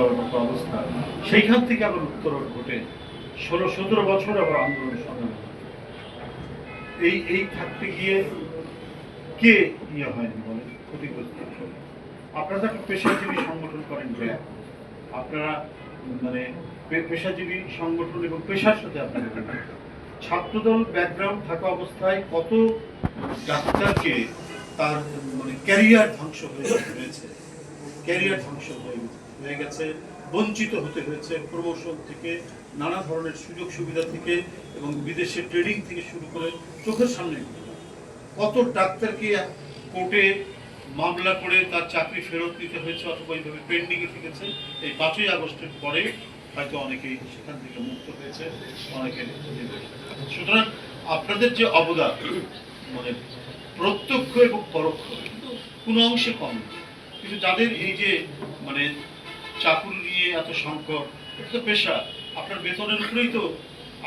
যাওয়ার মতো অবস্থা। সেইখান থেকে আবার উত্তরণ ঘটে ষোলো সতেরো বছর আবার আন্দোলন সংগ্রাম। এই এই থাকতে গিয়ে কে ইয়ে হয়নি বলেন? ক্ষতিগ্রস্ত আপনারা তো একটা পেশাজীবী সংগঠন করেন ব্যাগ আপনারা মানে পেশাজীবী সংগঠন এবং পেশার সাথে আপনারা জড়িত। ছাত্রদল ব্যাকগ্রাউন্ড থাকা অবস্থায় কত ডাক্তারকে তার মানে ক্যারিয়ার ধ্বংস হয়ে হয়েছে ক্যারিয়ার ধ্বংস হয়ে হয়ে গেছে, বঞ্চিত হতে হয়েছে প্রমোশন থেকে, নানা ধরনের সুযোগ সুবিধা থেকে এবং বিদেশে ট্রেডিং থেকে শুরু করে চোখের সামনে কত ডাক্তারকে কোর্টে মামলা করে তার চাকরি ফেরত দিতে হয়েছে অথবা এইভাবে পেন্ডিংয়ে থেকেছে, এই পাঁচই আগস্টের পরে হয়তো অনেকেই সেখান থেকে মুক্ত হয়েছে, অনেকে সুতরাং আপনাদের যে অবদান মানে প্রত্যক্ষ এবং পরোক্ষ, কোনো অংশে কম। কিন্তু যাদের এই যে মানে চাকুরি নিয়ে এত সংকট, এটা তো পেশা। আপনার বেতনের উপরেই তো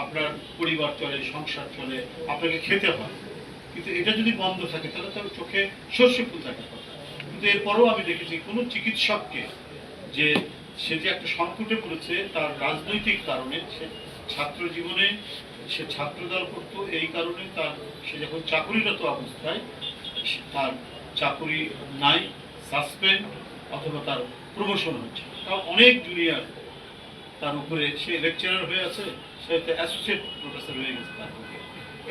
আপনার পরিবার চলে, সংসার চলে, আপনাকে খেতে হয়। কিন্তু এটা যদি বন্ধ থাকে, তাহলে তো চোখে সর্ষে ফুল থাকার কথা। কিন্তু এরপরও আমি দেখেছি, কোনো চিকিৎসককে যে সে যে একটা সংকটে পড়েছে, তার রাজনৈতিক কারণে সে ছাত্র জীবনে সে ছাত্রদল করতো, এই কারণে তার, সে যখন চাকুরিরত অবস্থায় তার চাকুরি নাই সাসপেন্ড অথবা তার প্রমোশন হচ্ছে। তার অনেক জুনিয়র তার উপরে সে লেকচারার হয়ে আছে, সে অ্যাসোসিয়েট প্রফেসর হয়ে গেছে তার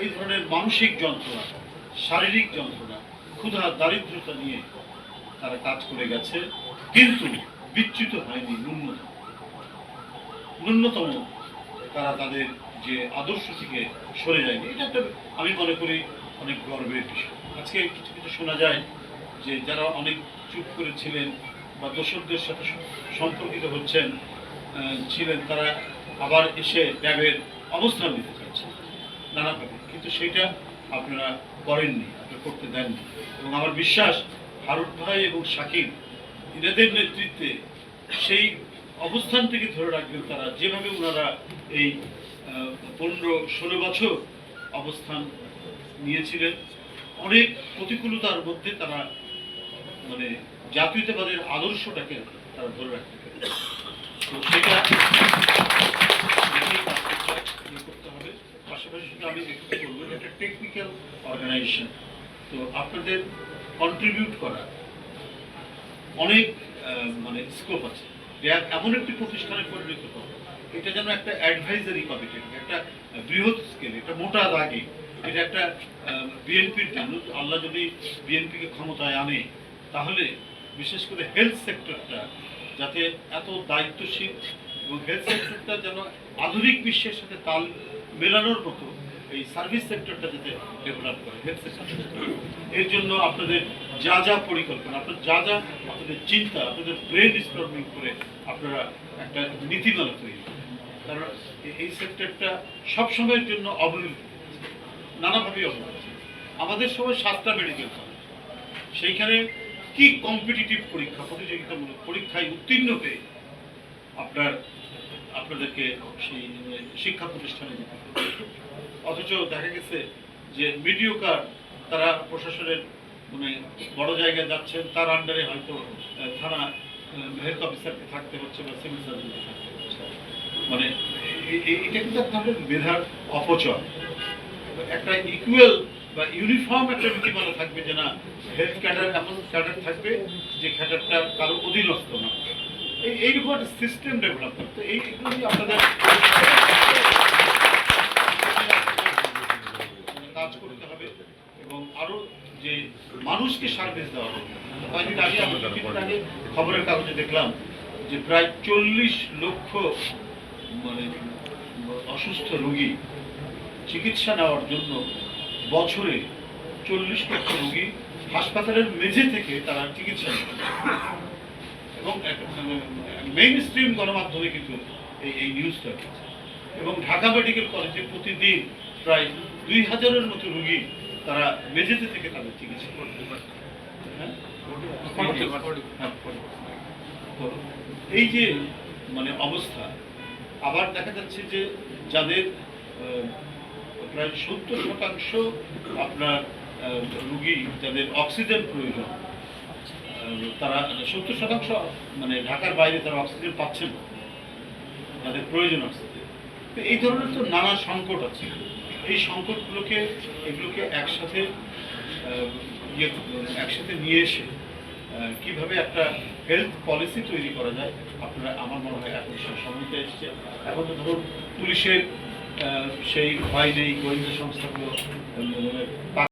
এই ধরনের মানসিক যন্ত্রণা, শারীরিক যন্ত্রণা, ক্ষুধা, দারিদ্রতা নিয়ে তারা কাজ করে গেছে, কিন্তু বিচ্যুত হয়নি ন্যূনতম। ন্যূনতম তারা তাদের যে আদর্শ থেকে সরে যায়নি। এটা একটা, আমি মনে করি, অনেক গর্বের বিষয়। আজকে কিছু কিছু শোনা যায় যে যারা অনেক চুপ করেছিলেন বা দোসরদের সাথে সম্পর্কিত হচ্ছেন ছিলেন তারা আবার এসে র্যাবের অবস্থান নিতে চাচ্ছেন নানাভাবে। কিন্তু সেটা আপনারা করেননি, আপনারা করতে দেননি। এবং আমার বিশ্বাস ফারুক ভাই এবং শাকিব এনাদের নেতৃত্বে সেই অবস্থান থেকে ধরে রাখবেন তারা। যেভাবে ওনারা এই পনেরো, ষোলো বছর অবস্থান নিয়েছিলেন, অনেক প্রতিকূলতার মধ্যে তারা মানে জাতীয়তাবাদের আদর্শটাকে তারা ধরে রাখতে পারে তো সেটা ইয়ে করতে হবে। পাশাপাশি শুধু আমি একটু একটা টেকনিক্যাল অর্গানাইজেশন। তো আপনাদের কন্ট্রিবিউট করা অনেক মানে স্কোপ আছে। এমন একটি প্রতিষ্ঠানে পরিণত হবে এটা যেন একটা অ্যাডভাইজারি কমিটি একটা বৃহৎ স্কেল এটা মোটা দাগে। এটা একটা বিএনপির জন্য, আল্লাহ যদি বিএনপিকে ক্ষমতায় আনে, তাহলে বিশেষ করে হেলথ সেক্টরটা যাতে এত দায়িত্বশীল এবং হেলথ সেক্টরটা যেন আধুনিক বিশ্বের সাথে তাল মেলানোর মতো এই সার্ভিস সেক্টরটা যাতে ডেভেলপ করে হেলথ সেক্টর এর জন্য আপনাদের যা যা পরিকল্পনা, আপনার যা যা আপনাদের চিন্তা, আপনাদের ব্রেন স্টর্মিং করে আপনারা একটা নীতিমালা তৈরি। কারণ এই সেক্টরটা সবসময়ের জন্য অবহেলিত, নানাভাবেই অবহেলিত। আমাদের সময় সাতটা মেডিকেল কলেজ সেইখানে কি কম্পিটিটিভ পরীক্ষা, প্রতিযোগিতামূলক পরীক্ষায় উত্তীর্ণ হয়ে আপনার, আপনাদেরকে সেই, শিক্ষা প্রতিষ্ঠানে যেতে অথচ দেখা গেছে যে মিডিওকার তারা প্রশাসনের মানে বড় জায়গায় যাচ্ছেন, তার আন্ডারে হয়তো থানা হেলথ অফিসারকে থাকতে হচ্ছে বা সিভিল সার্জনকে থাকতে হচ্ছে। মানে এটা কিন্তু ধরনের মেধার অপচয়। একটা ইকুয়াল বা ইউনিফর্ম একটা নীতিমালা থাকবে যে না হেলথ ক্যাডার এমন ক্যাডার থাকবে যে ক্যাডারটা কারও অধীনস্থ না। এই এইরকম একটা সিস্টেম ডেভেলপ করতে এই আপনাদের কাজ করতে হবে এবং আরও যে মানুষকে সার্ভিস দেওয়া হবে। কয়েকদিন আগে আগে খবরের কাগজে দেখলাম যে প্রায় চল্লিশ লক্ষ মানে অসুস্থ রোগী চিকিৎসা নেওয়ার জন্য বছরে চল্লিশ লক্ষ রোগী হাসপাতালের মেঝে থেকে তারা চিকিৎসা এবং মেইন স্ট্রিম গণমাধ্যমে কিন্তু এই এই নিউজটা এবং ঢাকা মেডিকেল কলেজে প্রতিদিন প্রায় দুই হাজারের মতো রুগী তারা মেঝেতে থেকে তাদের চিকিৎসা করতে হ্যাঁ? এই যে মানে অবস্থা, আবার দেখা যাচ্ছে যে যাদের প্রায় সত্তর শতাংশ আপনার রুগী যাদের অক্সিজেন প্রয়োজন। তারা সত্তর শতাংশ মানে ঢাকার বাইরে তারা অক্সিজেন পাচ্ছেন না। তাদের প্রয়োজন অক্সিজেন। তো এই ধরনের তো নানা সংকট আছে। এই সংকটগুলোকে, এগুলোকে একসাথে ইয়ে একসাথে নিয়ে এসে কীভাবে একটা হেলথ পলিসি তৈরি করা যায়, আপনারা, আমার মনে হয়, এখন সে সময়তে এসছে। এখন তো ধরুন পুলিশের সেই ভয় নেই গোয়েন্দা সংস্থাগুলো